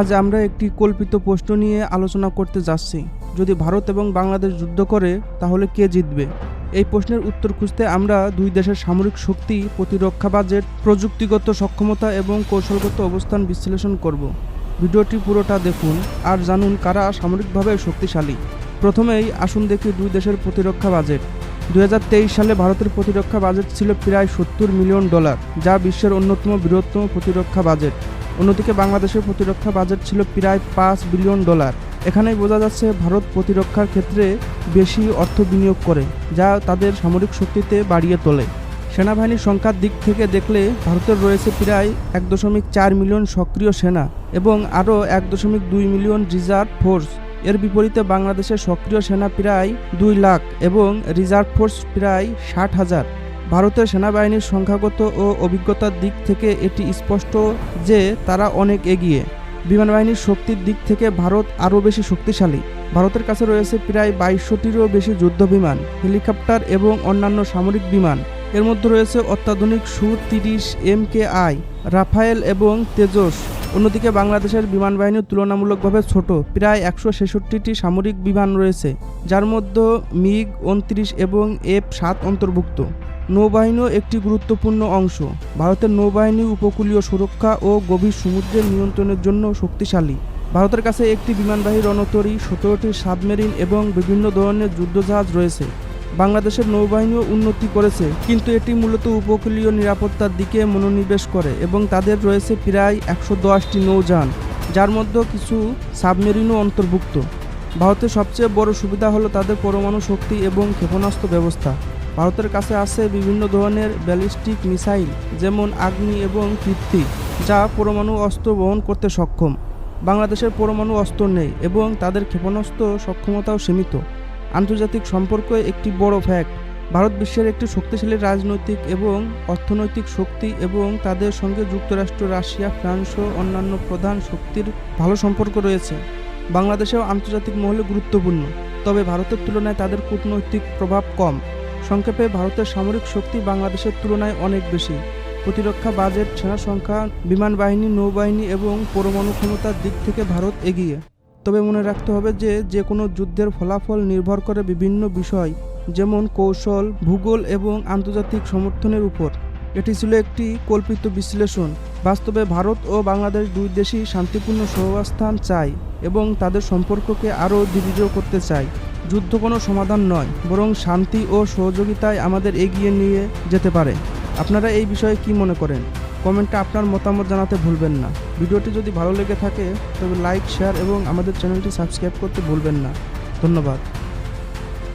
আজ আমরা একটি কল্পিত প্রশ্ন নিয়ে আলোচনা করতে যাচ্ছি। যদি ভারত এবং বাংলাদেশ যুদ্ধ করে, তাহলে কে জিতবে? এই প্রশ্নের উত্তর খুঁজতে আমরা দুই দেশের সামরিক শক্তি, প্রতিরক্ষা বাজেট, প্রযুক্তিগত সক্ষমতা এবং কৌশলগত অবস্থান বিশ্লেষণ করব। ভিডিওটি পুরোটা দেখুন আর জানুন কারা সামরিকভাবে শক্তিশালী। প্রথমেই আসুন দেখি দুই দেশের প্রতিরক্ষা বাজেট। দুই হাজার তেইশ সালে ভারতের প্রতিরক্ষা বাজেট ছিল প্রায় সত্তর মিলিয়ন ডলার, যা বিশ্বের অন্যতম বৃহত্তম প্রতিরক্ষা বাজেট। অন্যদিকে বাংলাদেশের প্রতিরক্ষা বাজেট ছিল প্রায় পাঁচ বিলিয়ন ডলার। এখানেই বোঝা যাচ্ছে ভারত প্রতিরক্ষার ক্ষেত্রে বেশি অর্থ বিনিয়োগ করে, যা তাদের সামরিক শক্তিতে বাড়িয়ে তোলে। সেনাবাহিনীর সংখ্যার দিক থেকে দেখলে ভারতের রয়েছে প্রায় এক দশমিক চার মিলিয়ন সক্রিয় সেনা এবং আরও এক দশমিক দুই মিলিয়ন রিজার্ভ ফোর্স। এর বিপরীতে বাংলাদেশের সক্রিয় সেনা প্রায় দুই লাখ এবং রিজার্ভ ফোর্স প্রায় ষাট হাজার। ভারতের সেনাবাহিনীর সংখ্যাগত ও অভিজ্ঞতার দিক থেকে এটি স্পষ্ট যে তারা অনেক এগিয়ে। বিমান বাহিনীর শক্তির দিক থেকে ভারত আরও বেশি শক্তিশালী। ভারতের কাছে রয়েছে প্রায় বাইশশোটিরও বেশি যুদ্ধ বিমান হেলিকপ্টার এবং অন্যান্য সামরিক বিমান। এর মধ্যে রয়েছে অত্যাধুনিক সু তিরিশ এম কে আই, রাফায়েল এবং তেজস। অন্যদিকে বাংলাদেশের বিমান বাহিনী তুলনামূলকভাবে ছোট, প্রায় একশো ছেষট্টিটি সামরিক বিমান রয়েছে, যার মধ্যে মিগ উনত্রিশ এবং এফ সাত অন্তর্ভুক্ত। নৌবাহিনীও একটি গুরুত্বপূর্ণ অংশ। ভারতের নৌবাহিনী উপকূলীয় সুরক্ষা ও গভীর সমুদ্রের নিয়ন্ত্রণের জন্য শক্তিশালী। ভারতের কাছে একটি বিমানবাহী রণতরী, সতেরোটি সাবমেরিন এবং বিভিন্ন ধরনের যুদ্ধজাহাজ রয়েছে। বাংলাদেশের নৌবাহিনীও উন্নতি করেছে, কিন্তু এটি মূলত উপকূলীয় নিরাপত্তার দিকে মনোনিবেশ করে এবং তাদের রয়েছে প্রায় একশো দশটি নৌযান, যার মধ্যে কিছু সাবমেরিনও অন্তর্ভুক্ত। ভারতের সবচেয়ে বড় সুবিধা হলো তাদের পরমাণু শক্তি এবং ক্ষেপণাস্ত্র ব্যবস্থা। ভারতের কাছে আছে বিভিন্ন ধরনের ব্যালিস্টিক মিসাইল, যেমন আগ্নি এবং কীর্তি, যা পরমাণু অস্ত্র বহন করতে সক্ষম। বাংলাদেশের পরমাণু অস্ত্র নেই এবং তাদের ক্ষেপণাস্ত্র সক্ষমতাও সীমিত। আন্তর্জাতিক সম্পর্ক একটি বড় ফ্যাক্ট ভারত বিশ্বের একটি শক্তিশালী রাজনৈতিক এবং অর্থনৈতিক শক্তি এবং তাদের সঙ্গে যুক্তরাষ্ট্র, রাশিয়া, ফ্রান্স ও অন্যান্য প্রধান শক্তির ভালো সম্পর্ক রয়েছে। বাংলাদেশেও আন্তর্জাতিক মহলে গুরুত্বপূর্ণ, তবে ভারতের তুলনায় তাদের কূটনৈতিক প্রভাব কম। সংক্ষেপে, ভারতের সামরিক শক্তি বাংলাদেশের তুলনায় অনেক বেশি। প্রতিরক্ষা বাজেট, সেনা সংখ্যা, বিমান বাহিনী, নৌবাহিনী এবং পরমাণু ক্ষমতার দিক থেকে ভারত এগিয়ে। তবে মনে রাখতে হবে যে যে কোনো যুদ্ধের ফলাফল নির্ভর করে বিভিন্ন বিষয়, যেমন কৌশল, ভূগোল এবং আন্তর্জাতিক সমর্থনের উপর। এটি ছিল একটি কল্পিত বিশ্লেষণ। বাস্তবে ভারত ও বাংলাদেশ দুই দেশই শান্তিপূর্ণ সহাবস্থান চায় এবং তাদের সম্পর্ককে আরও দৃঢ় করতে চায়। যুদ্ধ কোনো সমাধান নয়, বরং শান্তি ও সহযোগিতায় আমাদের এগিয়ে নিয়ে যেতে পারে। আপনারা এই বিষয়ে কি মনে করেন? কমেন্টে আপনার মতামত জানাতে ভুলবেন না। ভিডিওটি যদি ভালো লেগে থাকে, তবে লাইক, শেয়ার এবং আমাদের চ্যানেলটি সাবস্ক্রাইব করতে ভুলবেন না। ধন্যবাদ।